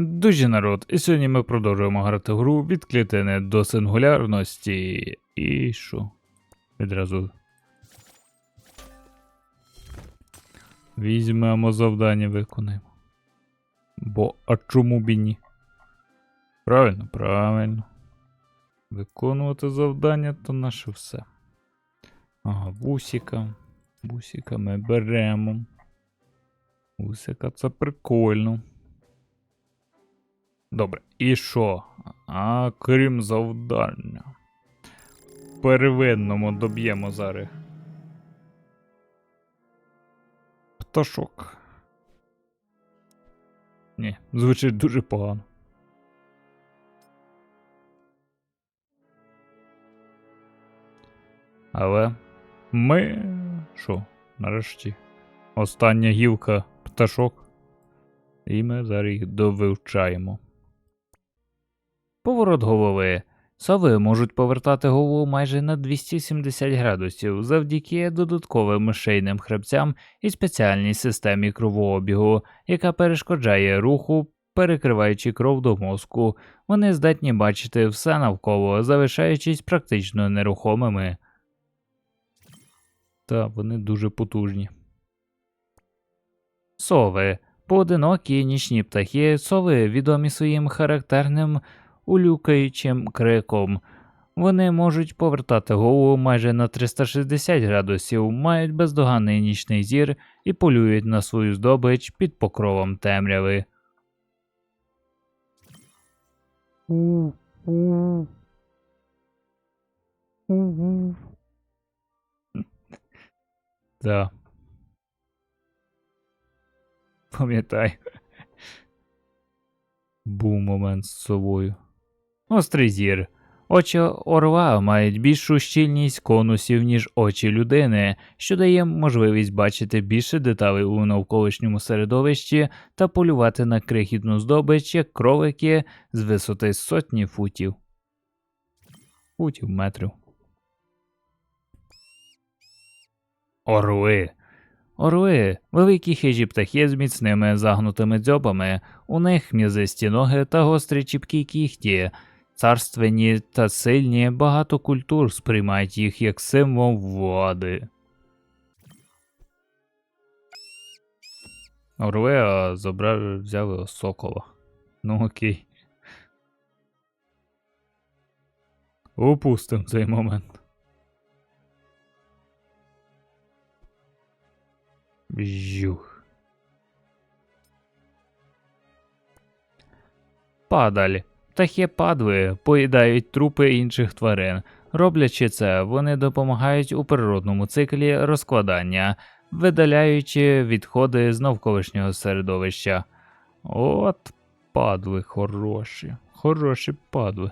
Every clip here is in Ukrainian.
Дуже народ, і сьогодні ми продовжуємо грати гру від клітини до сингулярності. І що? Відразу. Візьмемо завдання, виконаємо. Бо а чому б і ні? Правильно, правильно. Виконувати завдання то наше все. Ага, бусика. Бусика ми беремо. Бусика це прикольно. Добре, і що? А крім завдання. Первинному доб'ємо зараз. Пташок. Ні, звучить дуже погано. Але ми. Що? Нарешті. Остання гілка пташок. І ми зараз їх довивчаємо. Поворот голови. Сови можуть повертати голову майже на 270 градусів завдяки додатковим шийним хребцям і спеціальній системі кровообігу, яка перешкоджає руху, перекриваючи кров до мозку. Вони здатні бачити все навколо, залишаючись практично нерухомими. Та вони дуже потужні. Сови. Поодинокі нічні птахи, сови відомі своїм характерним улюкаючим криком. Вони можуть повертати голову майже на 360 градусів, мають бездоганний нічний зір і полюють на свою здобич під покровом темряви. Да. Пам'ятай. Був момент з совою. Острий зір. Очі орла мають більшу щільність конусів, ніж очі людини, що дає можливість бачити більше деталей у навколишньому середовищі та полювати на крихітну здобич, як кролики з висоти сотні футів. Футів метрів. Орли. Орли великі хижі птахи з міцними загнутими дзьобами, у них м'язисті ноги та гострі чіпкі кіхті. Царственні та сильні багато культур сприймають їх як символ влади. Орли, а взяли сокола. Ну окей. Упустимо цей момент. Жух. Падаль. Птахи падли поїдають трупи інших тварин. Роблячи це, вони допомагають у природному циклі розкладання, видаляючи відходи з навколишнього середовища. От падли хороші, хороші падли.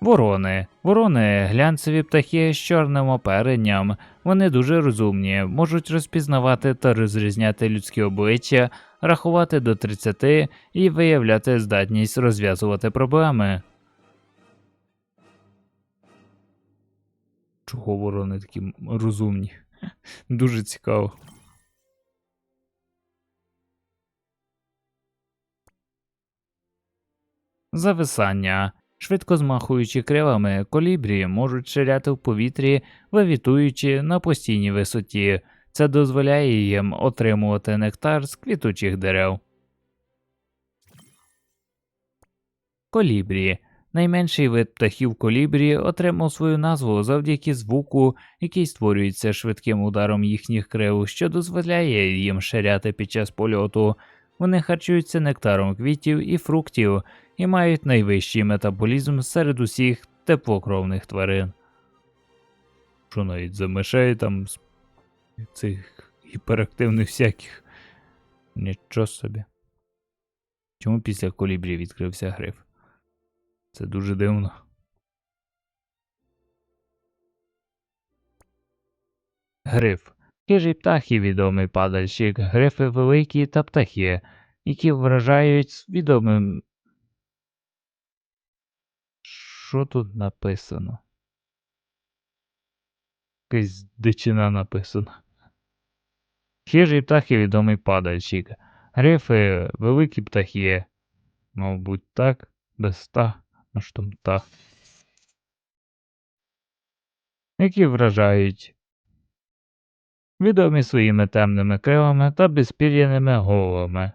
Ворони. Ворони глянцеві птахи з чорним оперенням. Вони дуже розумні, можуть розпізнавати та розрізняти людські обличчя, рахувати до 30 і виявляти здатність розв'язувати проблеми. Чого ворони такі розумні? Дуже цікаво. Зависання. Швидко змахуючи крилами, колібрі можуть ширяти в повітрі, левітуючи на постійній висоті. Це дозволяє їм отримувати нектар з квітучих дерев. Колібрі. Найменший вид птахів колібрі отримав свою назву завдяки звуку, який створюється швидким ударом їхніх крил, що дозволяє їм ширяти під час польоту. Вони харчуються нектаром квітів і фруктів і мають найвищий метаболізм серед усіх теплокровних тварин. Що навіть за мишей там цих гіперактивних всяких. Нічого собі. Чому після колібрі відкрився гриф? Це дуже дивно. Гриф. Хижий птах і відомий падальщик, грифи великі та птахи, які вражають відомим. Що тут написано? Якась дичина написана. Хижий птах і відомий падальщик. Грифи великі птахи. Мабуть, так, без ста, ну там птах. Які вражають. Відомі своїми темними крилами та безпір'яними головами.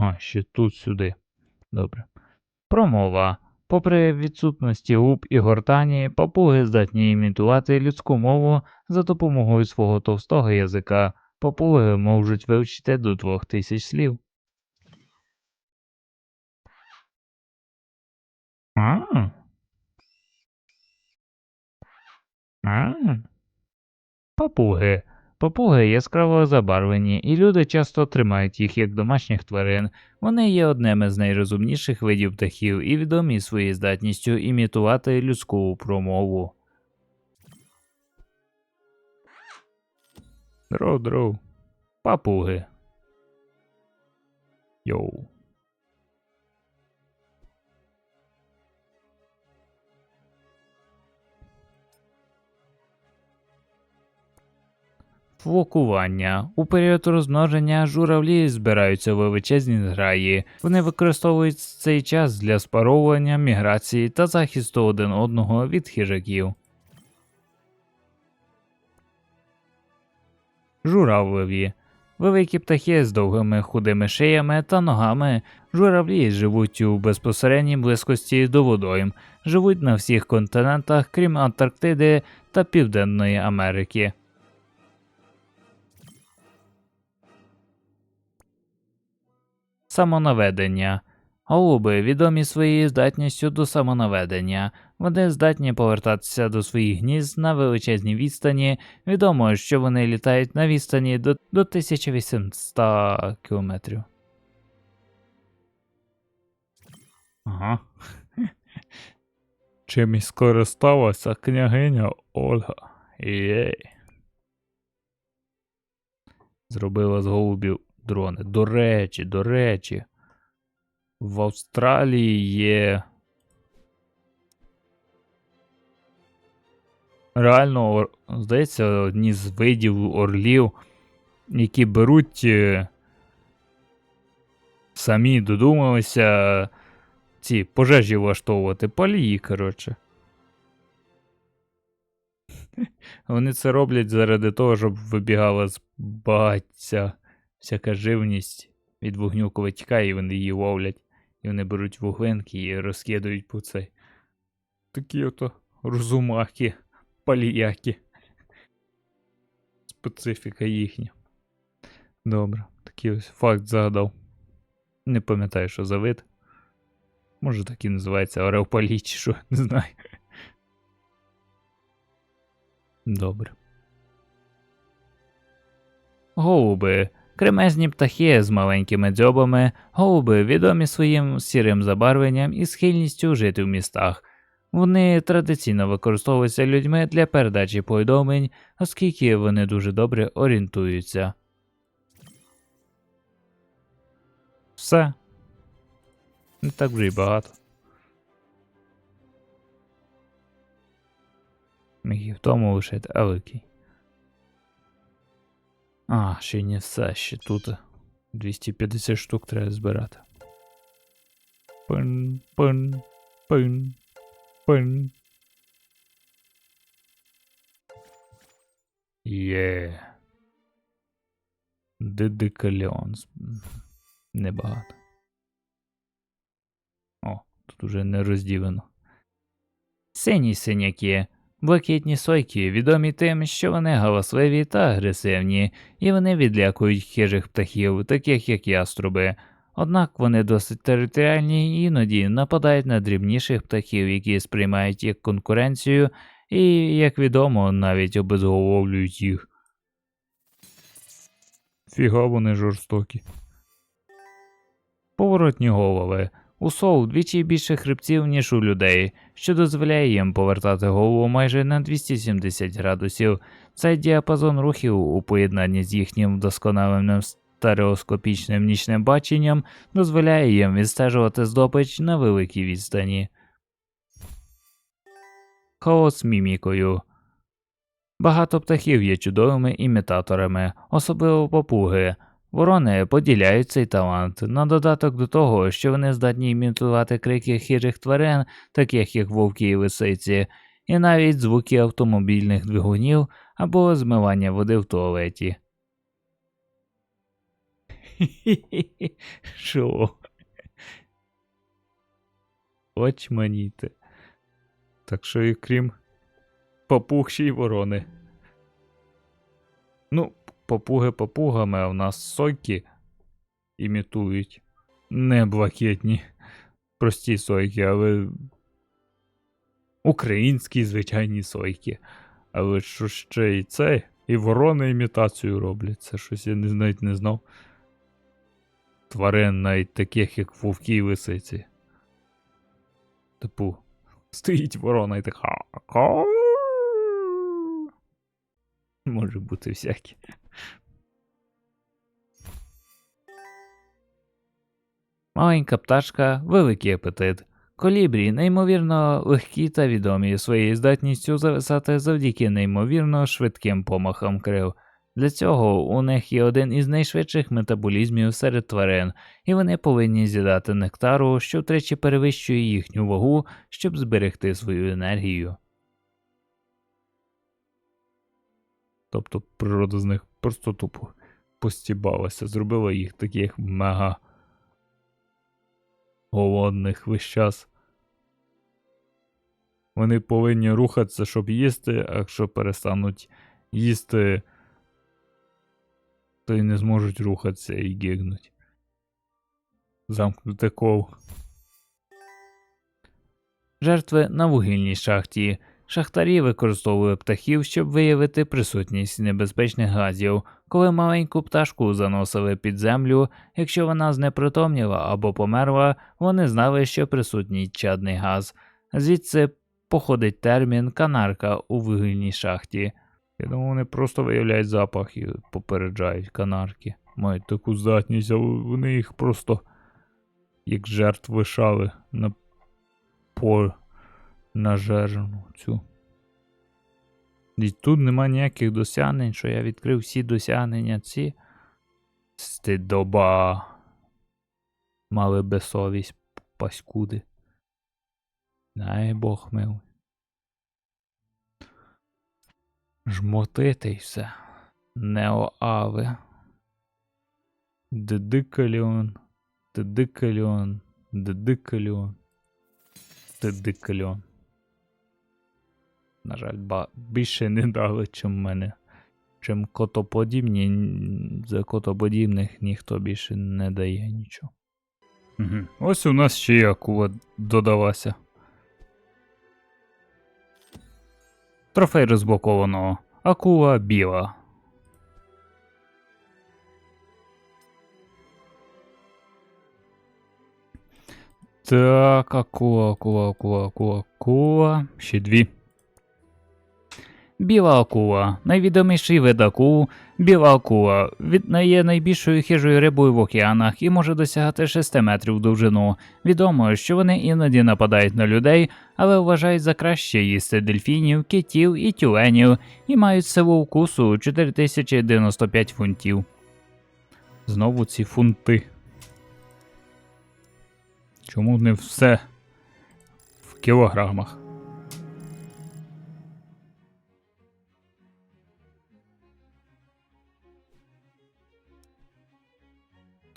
А, ще тут сюди. Добре. Промова. Попри відсутності губ і гортані, папуги здатні імітувати людську мову за допомогою свого товстого язика. Папуги можуть вивчити до двох тисяч слів. А. А. Папуги. Папуги яскраво забарвлені, і люди часто тримають їх як домашніх тварин. Вони є одним із найрозумніших видів птахів і відомі своєю здатністю імітувати людську промову. Дров, дров. Папуги. Йоу. Флокування. У період розмноження журавлі збираються величезні зграї. Вони використовують цей час для спаровування, міграції та захисту один одного від хижаків. Журавлеві. Великі птахи з довгими худими шиями та ногами. Журавлі живуть у безпосередній близькості до водойм, живуть на всіх континентах, крім Антарктиди та Південної Америки. Самонаведення. Голуби відомі своєю здатністю до самонаведення. Вони здатні повертатися до своїх гнізд на величезній відстані. Відомо, що вони літають на відстані до, до 1800 кілометрів. Ага. Чим і скористалася княгиня Ольга. Єй. Зробила з голубів дрони. До речі, до речі. В Австралії є. Реально, здається, одні з видів орлів, які беруть. е, Самі додумалися ці пожежі влаштовувати, палії, коротше. Вони це роблять заради того, щоб вибігала з багаття всяка живність від вогню коли і вони її ловлять. І вони беруть вуглинки і розкидають по цей. Такі ото розумаки, паліяки. Специфіка їхня. Добре, такий ось факт згадав. Не пам'ятаю, що за вид. Може так і називається Орел чи що, не знаю. Добре. Голуби. Кремезні птахи з маленькими дзьобами, голуби відомі своїм сірим забарвленням і схильністю жити в містах. Вони традиційно використовуються людьми для передачі повідомлень, оскільки вони дуже добре орієнтуються. Все. Не так вже й багато. Міг в тому лишити, а окей. А, ще не все, ще тут 250 штук треба збирати. Пин, пин, пин, пин. Є. Дедикаліонс. Небагато. О, тут уже не розділено. Сині синяки. Блакитні сойки відомі тим, що вони галасливі та агресивні, і вони відлякують хижих птахів, таких як яструби. Однак вони досить територіальні і іноді нападають на дрібніших птахів, які сприймають як конкуренцію, і, як відомо, навіть обезголовлюють їх. Фіга вони жорстокі. Поворотні голови. У сов вдвічі більше хребців, ніж у людей, що дозволяє їм повертати голову майже на 270 градусів. Цей діапазон рухів у поєднанні з їхнім вдосконаленим стереоскопічним нічним баченням дозволяє їм відстежувати здобич на великій відстані. Хаос мімікою. Багато птахів є чудовими імітаторами, особливо попуги. Ворони поділяють цей талант на додаток до того, що вони здатні імітувати крики хижих тварин, таких як вовки і лисиці, і навіть звуки автомобільних двигунів або змивання води в туалеті. Шо? Очманіти. Так що і крім попуг ще й ворони. Ну, попуги попугами, а в нас сойки імітують. Не блакитні. Прості сойки, але. Українські звичайні сойки. Але що ще і це? І ворони імітацію роблять. Це щось я не навіть не знав. Тварин навіть таких, як вовки і лисиці. Типу, стоїть ворона і така. «Ка». Може бути всяке. Маленька пташка, великий апетит. Колібрі неймовірно легкі та відомі своєю здатністю зависати завдяки неймовірно швидким помахам крил. Для цього у них є один із найшвидших метаболізмів серед тварин, і вони повинні з'їдати нектару, що втричі перевищує їхню вагу, щоб зберегти свою енергію. Тобто природа з них просто тупо постібалася, зробила їх таких мега голодних весь час. Вони повинні рухатися, щоб їсти, а якщо перестануть їсти, то й не зможуть рухатися і гигнуть. Замкнуте коло. Жертви на вугільній шахті. Шахтарі використовували птахів, щоб виявити присутність небезпечних газів. Коли маленьку пташку заносили під землю, якщо вона знепритомніла або померла, вони знали, що присутній чадний газ. Звідси походить термін канарка у вугільній шахті. Я думаю, вони просто виявляють запах і попереджають канарки. Мають таку здатність, а вони їх просто як жертв вишали на по нажержену цю. І тут нема ніяких досягнень, що я відкрив всі досягнення ці. Стидоба. Мали безсовість паскуди. Дай Бог милий. Жмотити й все. Неоави. Дедикаліон. Дедикаліон. Дедикаліон. Дедикаліон. На жаль, ба більше не дали, чим мене. Чим котоподібні, за котоподібних ніхто більше не дає нічого. Угу. Ось у нас ще й акула додалася. Трофей розблокованого. Акула біла. Так, акула, акула, акула, акула, акула. Ще дві. Біла акула. Найвідоміший вид акул. Біла акула. Від є найбільшою хижою рибою в океанах і може досягати 6 метрів в довжину. Відомо, що вони іноді нападають на людей, але вважають за краще їсти дельфінів, китів і тюленів, і мають силу вкусу 4095 фунтів. Знову ці фунти. Чому не все в кілограмах?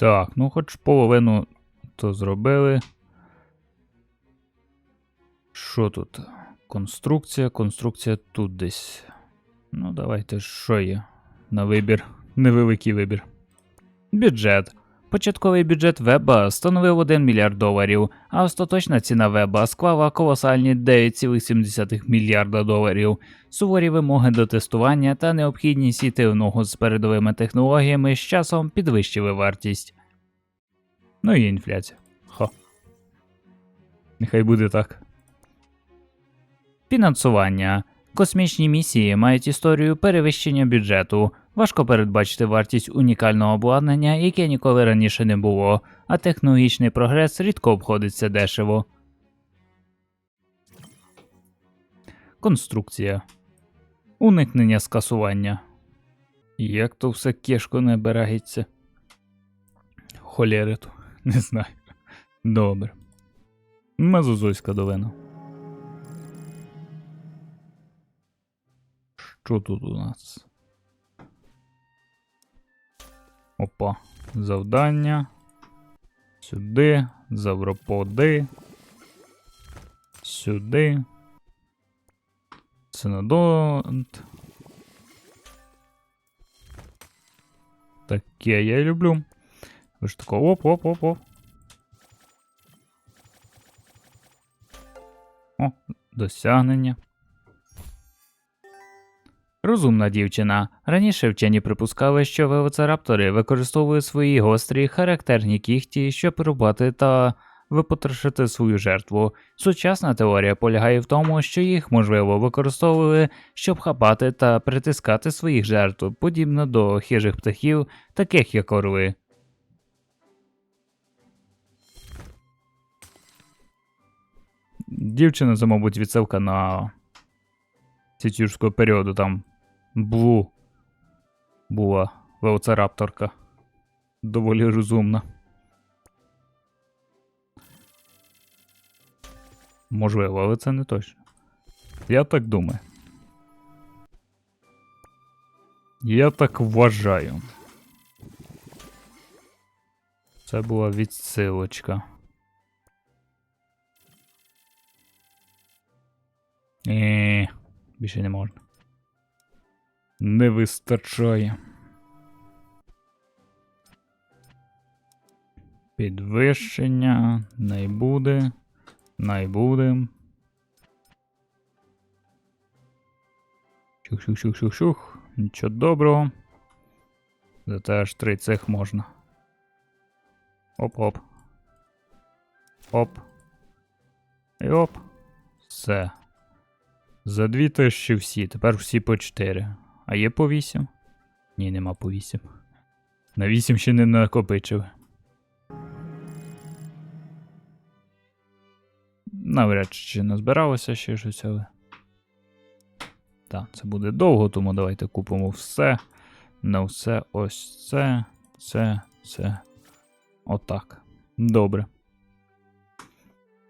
Так, ну хоч половину то зробили. Що тут? Конструкція, конструкція тут десь. Ну, давайте, що є? На вибір. Невеликий вибір. Бюджет. Початковий бюджет веба становив 1 мільярд доларів, а остаточна ціна веба склала колосальні 9,7 мільярда доларів. Суворі вимоги до тестування та необхідність іти в ногу з передовими технологіями з часом підвищили вартість. Ну і інфляція. Хо. Нехай буде так. Фінансування. Космічні місії мають історію перевищення бюджету. Важко передбачити вартість унікального обладнання, яке ніколи раніше не було, а технологічний прогрес рідко обходиться дешево. Конструкція. Уникнення скасування. Як то все кешко не береться. Холєри не знаю. Добре. Мезозойська долина. Що тут у нас? Опа. Завдання. Сюди. Завроподи. Сюди. Синодонт. Таке я люблю. Ви ж тако оп-оп-оп-оп. О, досягнення. Розумна дівчина. Раніше вчені припускали, що велоцираптори використовують свої гострі характерні кіхті, щоб рубати та випотрошити свою жертву. Сучасна теорія полягає в тому, що їх можливо використовували, щоб хапати та притискати своїх жертв, подібно до хижих птахів, таких як орли. Дівчина, це, мабуть, відсилка на цитюрського періоду там Блу була велоцирапторка. Доволі розумна. Можливо, але це не точно. Я так думаю. Я так вважаю. Це була відсилочка. Е, більше не можна. Не вистачає. Підвищення. Не буде. Не буде. Шух-шух-шух-шух-шух. Нічого доброго. Зате аж три цих можна. Оп-оп. Оп. І оп. Все. За дві тисячі всі, тепер всі по 4. А є по 8? Ні, нема по 8. На 8 ще не накопичив. Навряд чи назбиралося ще щось, але. Так, це буде довго, тому давайте купимо все. Не все, ось це, це, це. Отак. Добре.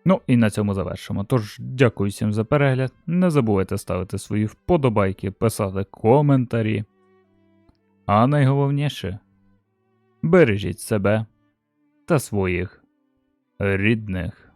Ну і на цьому завершимо. Тож, дякую всім за перегляд. Не забувайте ставити свої вподобайки, писати коментарі. А найголовніше бережіть себе та своїх рідних.